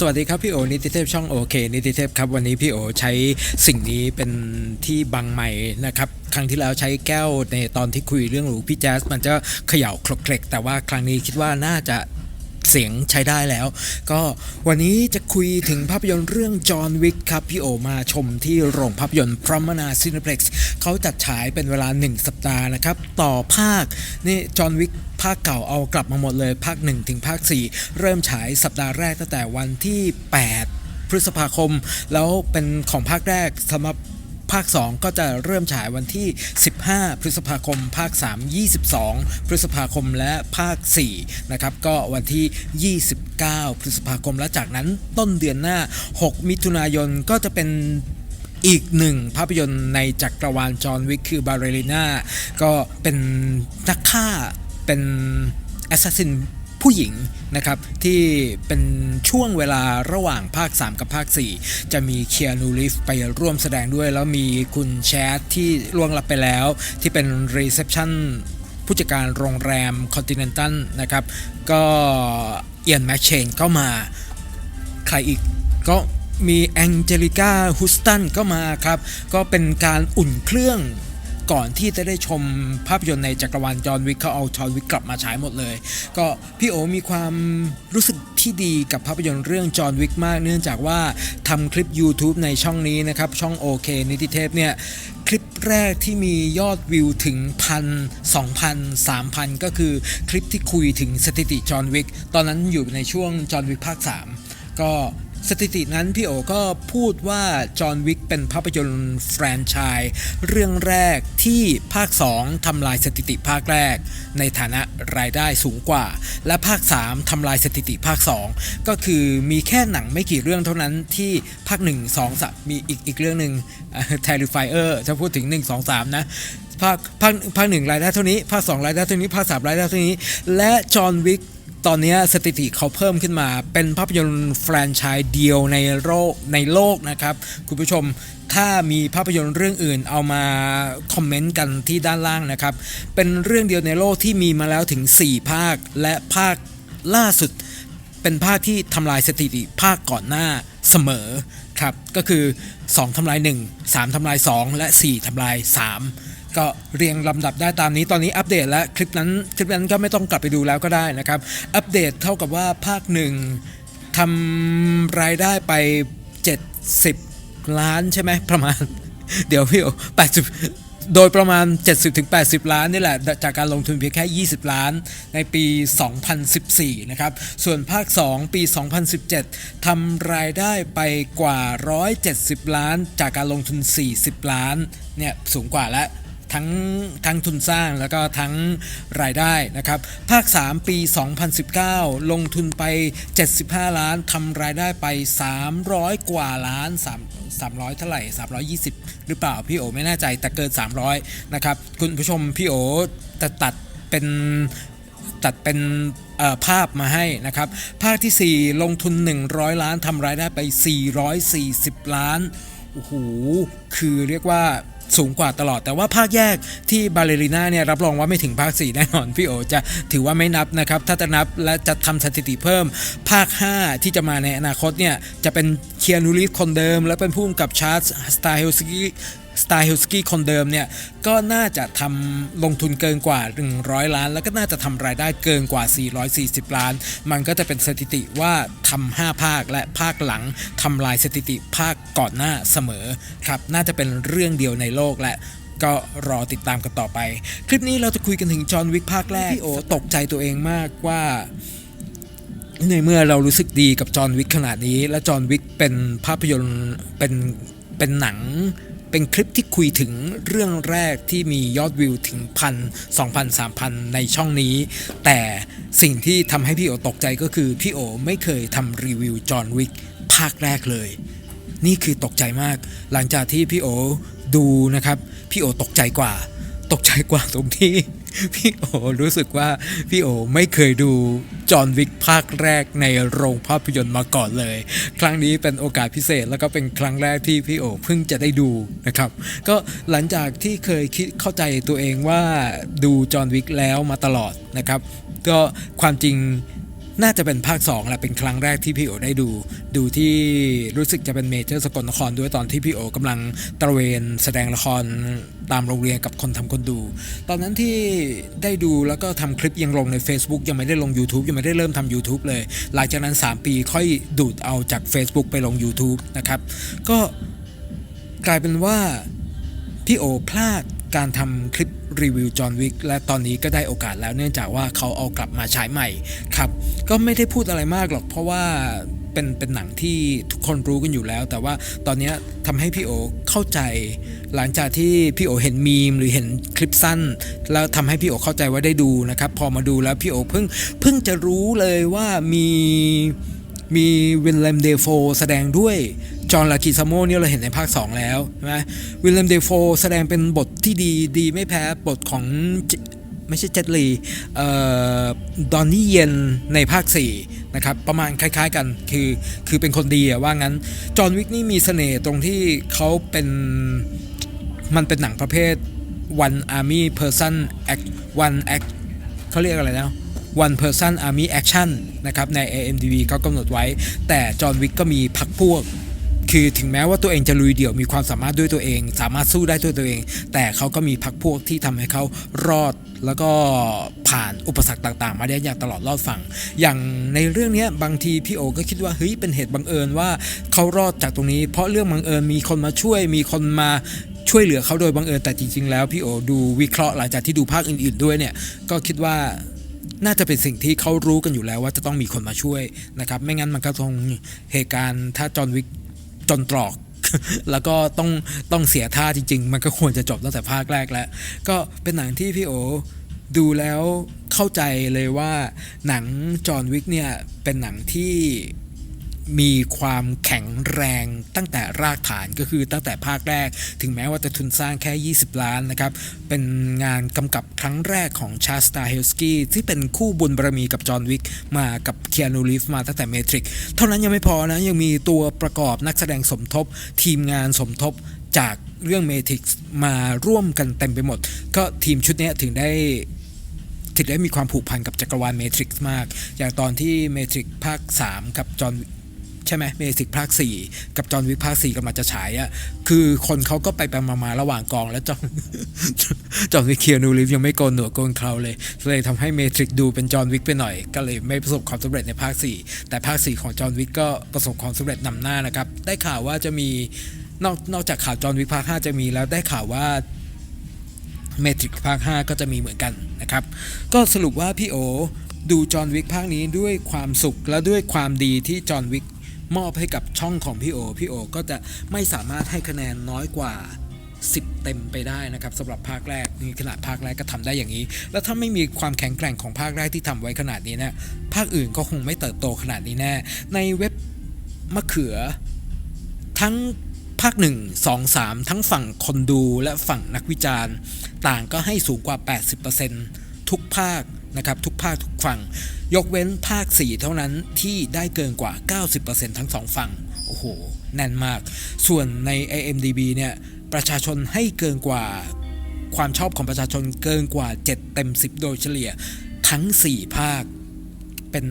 สวัสดีครับพี่โอนิติเทพช่องโอเคนิติเทพครับวันนี้พี่โอใช้สิ่งนี้เป็นที่บังใหม่นะครับครั้งที่แล้วใช้แก้วในตอนที่คุยเรื่องหรูพี่แจ๊สมันจะเขย่าคลกเคลกแต่ว่าครั้งนี้คิดว่าน่าจะ เสียงใช้ได้แล้ว ก็วันนี้จะคุยถึงภาพยนตร์เรื่องจอห์นวิกครับ พี่โอมาชมที่โรงภาพยนตร์พรมนาซินเพล็กซ์เขาจัดฉายเป็นเวลา 1 สัปดาห์นะครับ ต่อภาคนี่จอห์นวิกภาคเก่าเอากลับมาหมดเลย ภาค 1 ถึงภาค 4 เริ่มฉายสัปดาห์แรกตั้งแต่วันที่ 8พฤษภาคม แล้วเป็นของภาคแรกสำหรับ ภาค 2 ก็จะเริ่มฉายวันที่ 15 พฤษภาคม ภาค 3 22 พฤษภาคมและภาค4นะครับก็วันที่ 29 พฤษภาคมและจากนั้นต้นเดือนหน้า 6 มิถุนายนก็จะเป็นอีกหนึ่งภาพยนตร์ในจักรวาลจอห์นวิกคือบาเรลิน่าก็เป็นนักฆ่าเป็นแอสซัสซิน ผู้หญิงนะครับที่เป็นช่วงเวลาระหว่างภาค 3 กับภาค 4 จะมีเคียนูริฟไปร่วมแสดงด้วย แล้วมีคุณแชทที่ล่วงลับไปแล้ว ที่เป็นรีเซพชันผู้จัดการโรงแรมคอนติเนนตัลนะครับ ก็เอียนแมชเชนก็มา ใครอีกก็มีแองเจลิก้าฮุสตันก็มาครับ ก็เป็นการอุ่นเครื่อง ก่อนที่จะได้ชมภาพยนตร์ในจักรวาลจอห์นวิกเขาเอาจอห์นวิกกลับมาฉายหมดเลย ก็พี่โอมีความรู้สึกที่ดีกับภาพยนตร์เรื่องจอห์นวิกมาก เนื่องจากว่าทำคลิป YouTube ในช่องนี้นะครับ ช่องโอเคนิติเทพเนี่ยคลิปแรกที่มียอดวิวถึงพันสองพันสามพันก็คือคลิปที่คุยถึงสถิติจอห์นวิกตอนนั้นอยู่ในช่วงจอห์นวิกภาค 3 ก็ สถิตินั้นพี่โอก็พูดว่าจอห์นวิกเป็นภาพยนตร์แฟรนไชส์เรื่องแรกที่ภาค 2ทำลายสถิติภาคแรก ในฐานะรายได้สูงกว่า และภาค 3ทำลายสถิติภาค 2 ก็คือมีแค่หนังไม่กี่เรื่องเท่านั้นที่ภาค 1 2 3มีอีกอีกเรื่องหนึ่ง Terrifier จะพูดถึง 1 2 3 นะภาคภาคภาคหนึ่งรายได้เท่านี้ ภาคสองรายได้เท่านี้ ภาคสามรายได้เท่านี้ และจอห์นวิก ตอนนี้สถิติเขาเพิ่มขึ้นมา เป็นภาพยนตร์แฟรนไชส์เดียวในโลกในโลกนะครับ คุณผู้ชมถ้ามีภาพยนตร์เรื่องอื่นเอามาคอมเมนต์กันที่ด้านล่างนะครับ เป็นเรื่องเดียวในโลกที่มีมาแล้วถึง 4 ภาคและภาคล่าสุด เป็นภาคที่ทำลายสถิติภาคก่อนหน้าเสมอครับ ก็คือ 2ทำลาย 1 3ทำลาย 2 และ 4ทำลาย 3 ก็เรียงลำดับได้ตามนี้ตอนนี้อัปเดตแล้วคลิปนั้นคลิปนั้นก็ไม่ต้องกลับไปดูแล้วก็ได้นะครับ อัปเดตเท่ากับว่าภาคหนึ่งทำรายได้ไป 70 ล้านใช่ไหมประมาณ เดี๋ยวพี่โอ80โดยประมาณ 70-80 ล้านนี่แหละ จากการลงทุนเพียงแค่ 20 ล้านในปี 2014 นะครับ ส่วนภาค 2 ปี 2017 ทำรายได้ไปกว่า 170 ล้าน จากการลงทุน 40 ล้าน เนี่ย สูงกว่าแล้ว ทั้งทั้งทุนสร้างแล้วก็ทั้งรายได้นะครับ ภาค 3 ปี 2019 ลงทุนไป 75 ล้านทำรายได้ไป 300 กว่าล้าน3 300 เท่าไหร่ 320 หรือเปล่า พี่โอไม่แน่ใจแต่เกิน 300 นะครับ คุณผู้ชมพี่โอจะตัดเป็นตัดเป็นภาพมาให้นะครับ ภาคทีสี่4 ลงทุน 100 ล้านทำรายได้ไป 440 ล้านโอ้โหคือเรียกว่า สูงกว่าตลอด แต่ว่าภาคแยกที่บาเลริน่าเนี่ยรับรองว่าไม่ถึงภาค 4 แน่นอน พี่โอจะถือว่าไม่นับนะครับ ถ้าจะนับและจะทำสถิติเพิ่ม ภาค 5 ที่จะมาในอนาคตเนี่ยจะเป็นเคียนูรีฟคนเดิม และเป็นผู้กำกับชาร์ลส์สตาร์เฮลสกี้ สไตล์เฮลสกี้คนเดิมเนี่ยก็น่าจะทำลงทุนเกินกว่า 100 ล้าน แล้วก็น่าจะทำรายได้เกินกว่า 440 ล้าน มันก็จะเป็นสถิติว่าทำ5ภาคและภาคหลังทำลายสถิติภาคก่อนหน้าเสมอครับน่าจะเป็นเรื่องเดียวในโลกและก็รอติดตามกันต่อไป คลิปนี้เราจะคุยกันถึงจอห์นวิกภาคแรกพี่โอตกใจตัวเองมากว่าในเมื่อเรารู้สึกดีกับจอห์นวิกขนาดนี้ และจอห์นวิกเป็นภาพยนตร์เป็นเป็นหนัง เป็นคลิปที่คุยถึงเรื่องแรกที่มียอดวิวถึงพันสองพันสามพันในช่องนี้ แต่สิ่งที่ทำให้พี่โอตกใจก็คือพี่โอไม่เคยทำรีวิวจอห์นวิกภาคแรกเลย นี่คือตกใจมาก หลังจากที่พี่โอดูนะครับ พี่โอตกใจกว่า ตกใจกว่าตรงที่ พี่โอรู้สึกว่าพี่โอไม่เคยดูจอห์นวิกภาคแรกในโรงภาพยนตร์มาก่อนเลย ครั้งนี้เป็นโอกาสพิเศษแล้วก็เป็นครั้งแรกที่พี่โอเพิ่งจะได้ดูนะครับ ก็หลังจากที่เคยคิดเข้าใจตัวเองว่าดูจอห์นวิกแล้วมาตลอดนะครับ ก็ความจริง น่าจะเป็นภาค2แหละเป็นครั้งแรกที่พี่โอได้ดู ดูที่รู้สึกจะเป็นเมเจอร์สกลนครด้วยตอนที่พี่โอกำลังตระเวนแสดงละครตามโรงเรียนกับคนทำคนดู ตอนนั้นที่ได้ดูแล้วก็ทำคลิปยังลงใน Facebook ยังไม่ได้ลง YouTube ยังไม่ได้เริ่มทำ YouTube เลย หลังจากนั้น 3 ปีค่อยดูดเอาจาก Facebook ไปลง YouTube นะครับก็กลายเป็นว่าพี่โอพลาดการทำคลิป รีวิวจอห์นวิกและตอนนี้ก็ได้โอกาสแล้วเนื่องจากว่าเขาเอากลับมาฉายใหม่ครับ ก็ไม่ได้พูดอะไรมากหรอกเพราะว่าเป็นเป็นหนังที่ทุกคนรู้กันอยู่แล้ว แต่ว่าตอนนี้ทำให้พี่โอเข้าใจ หลังจากที่พี่โอเห็นมีมหรือเห็นคลิปสั้น แล้วทำให้พี่โอเข้าใจว่าได้ดูนะครับ พอมาดูแล้วพี่โอเพิ่งเพิ่งจะรู้เลยว่ามี มีวินเลมเดโฟแสดงด้วยจอห์นลากิซามโมเนี่ยเราเห็นในภาค 2 แล้วใช่ไหมวิลเลมเดโฟแสดงเป็นบทที่ดีดีไม่แพ้บทของไม่ใช่เจ็ตลีเอ่อดอนนี่เย็นในภาค 4 นะครับ ประมาณคล้าย ๆ กันคือคือเป็นคนดีอะว่างั้น จอห์นวิกนี่มีเสน่ห์ตรงที่เขาเป็น มันเป็นหนังประเภท one army person act one act เขาเรียกอะไรนะ one person army action นะครับใน AMDB เขากำหนดไว้ แต่จอห์นวิกก็มีพักพวก คือถึงแม้ว่าตัวเองจะลุยเดี่ยวมีความสามารถด้วยตัวเอง สามารถสู้ได้ด้วยตัวเอง แต่เขาก็มีพักพวกที่ทำให้เขารอดแล้วก็ผ่านอุปสรรคต่าง ๆ มาได้อย่างตลอดรอดฝั่ง อย่างในเรื่องนี้บางทีพี่โอก็คิดว่าเฮ้ยเป็นเหตุบังเอิญว่าเขารอดจากตรงนี้ เพราะเรื่องบังเอิญมีคนมาช่วยมีคนมาช่วยเหลือเขาโดยบังเอิญแต่จริง ๆ แล้วพี่โอดูวิเคราะห์หลังจากที่ดูภาคอื่น ๆด้วยเนี่ยก็คิดว่า น่าจะเป็นสิ่งที่เขารู้กันอยู่แล้วว่าจะต้องมีคนมาช่วยนะครับ ไม่งั้นมันก็คงเหตุการณ์ถ้าจอห์นวิกจนตรอก แล้วก็ต้องต้องเสียท่าจริง ๆ มันก็ควรจะจบตั้งแต่ภาคแรกแล้ว ก็เป็นหนังที่พี่โอดูแล้วเข้าใจเลยว่าหนังจอห์นวิกเนี่ยเป็นหนังที่ มีความแข็งแรงตั้งแต่รากฐานก็คือตั้งแต่ภาคแรก ถึงแม้ว่าจะทุนสร้างแค่ 20 ล้านนะครับ เป็นงานกำกับครั้งแรกของชาสตาเฮลสกี้ที่เป็นคู่บุญบารมีกับจอห์นวิกมากับเคียนูรีฟมาตั้งแต่เมทริกเท่านั้นยังไม่พอนะ ยังมีตัวประกอบนักแสดงสมทบ ทีมงานสมทบจากเรื่องเมทริกมาร่วมกันเต็มไปหมด ก็ทีมชุดนี้ถึงได้ถึงได้มีความผูกพันกับจักรวาลเมทริกซ์มาก อย่างตอนที่เมทริกภาค 3 กับจอห์น ใช่ไหมเมทริกภาค 4 กับจอห์นวิกภาค 4กำลังจะฉายอะคือคนเขาก็ไปไปมามาระหว่างกองแล้วจอห์นจอห์นวิกเคียนูรีฟยังไม่โกนหนวดโกนเคราเลยเลยทำให้เมทริกดูเป็นจอห์นวิกไปหน่อย ก็เลยไม่ประสบความสำเร็จในภาค 4 แต่ภาค 4 ของจอห์นวิกก็ประสบความสำเร็จนำหน้านะครับ ได้ข่าวว่าจะมีนอกนอกจากข่าวจอห์นวิกภาค 5 จะมีแล้วได้ข่าวว่าเมทริกภาค 5 ก็จะมีเหมือนกันนะครับ ก็สรุปว่าพี่โอดูจอห์นวิกภาคนี้ด้วยความสุขและด้วยความดีที่จอห์นวิก มอบให้กับช่องของพี่โอ พี่โอก็จะไม่สามารถให้คะแนนน้อยกว่า 10 เต็มไปได้นะครับสำหรับภาคแรกนี่ขนาดภาคแรกก็ทำได้อย่างนี้ แล้วถ้าไม่มีความแข็งแกร่งของภาคแรกที่ทำไว้ขนาดนี้เนะภาคอื่นก็คงไม่เติบโตขนาดนี้แน่ ในเว็บมะเขือ ทั้งภาค 1 2 3 ทั้งฝั่งคนดูและฝั่งนักวิจารณ์ ต่างก็ให้สูงกว่า 80%ทุกภาค นะครับทุกภาคทุกฝั่ง ยกเว้นภาค 4 เท่านั้นที่ได้เกินกว่า 90%ทั้งสองฝั่ง โอ้โห แน่นมาก ส่วนใน IMDB เนี่ย ประชาชนให้เกินกว่าความชอบของประชาชนเกินกว่า 7 เต็ม 10 โดยเฉลี่ยทั้ง 4 ภาคเป็น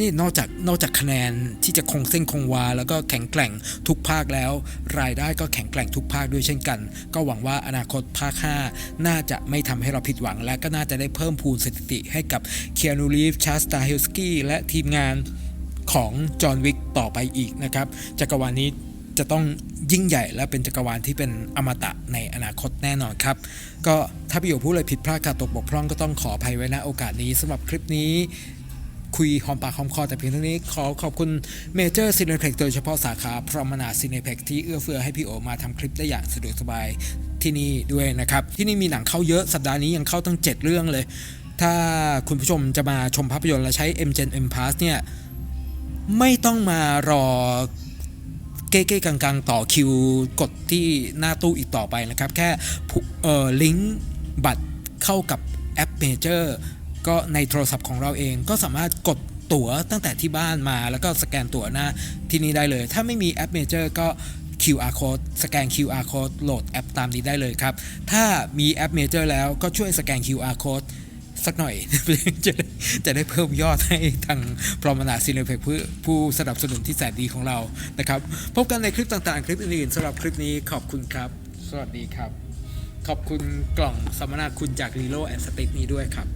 นี่นอกจากนอกจากคะแนนที่จะคงเส้นคงวา แล้วก็แข็งแกร่งทุกภาคแล้ว รายได้ก็แข็งแกร่งทุกภาคด้วยเช่นกัน ก็หวังว่าอนาคตภาค 5 น่าจะไม่ทำให้เราผิดหวัง และก็น่าจะได้เพิ่มพูนสถิติให้กับเคียนูรีฟชาสตาเฮลสกี้และทีมงานของจอห์นวิกต่อไปอีกนะครับ จักรวาลนี้จะต้องยิ่งใหญ่และเป็นจักรวาลที่เป็นอมตะในอนาคตแน่นอนครับ ก็ถ้าพี่โอพูดอะไรผิดพลาดขาดตกบกพร่องก็ต้องขออภัยไว้ณโอกาสนี้สำหรับคลิปนี้ คุยหอมปากหอมคอแต่เพียงเท่านี้ขอขอบคุณเมเจอร์ซีเน p พ e x โดยเฉพาะสาขาพรมนาซีเน p พ e x ที่เอื้อเฟื้อให้พี่โอมาทำคลิปได้อย่างสะดวกสบายที่นี่ด้วยนะครับ ที่นี่มีหนังเข้าเยอะสัปดาห์นี้ยังเข้าตั้ง 7 เรื่องเลย ถ้าคุณผู้ชมจะมาชมภาพยนตร์และใช้ MGen M Pass เนี่ยไม่ต้องมารอเก้ๆกังๆ ต่อคิวกดที่หน้าตู้อีกต่อไปนะครับ แค่ลิงก์บัตรเข้ากับแอปเมเจอร์ ก็ในโทรศัพท์ของเราเองก็สามารถกดตั๋วตั้งแต่ที่บ้านมาแล้วก็สแกนตั๋วหน้าที่นี่ได้เลย ถ้าไม่มีแอปเมเจอร์ก็ QR code สแกน QR code โหลดแอปตามนี้ได้เลยครับ ถ้ามีแอปเมเจอร์แล้วก็ช่วยสแกน QR code สักหน่อย จะได้จะได้เพิ่มยอดให้ทางพรอมนาซีเนเพกผู้ผู้สนับสนุนที่แสนดีของเรานะครับ พบกันในคลิปต่างๆ คลิปอื่นๆสำหรับคลิปนี้ขอบคุณครับ สวัสดีครับ ขอบคุณกล่องสัมมนาคุณจากรีโลแอนสติกนี้ด้วยครับ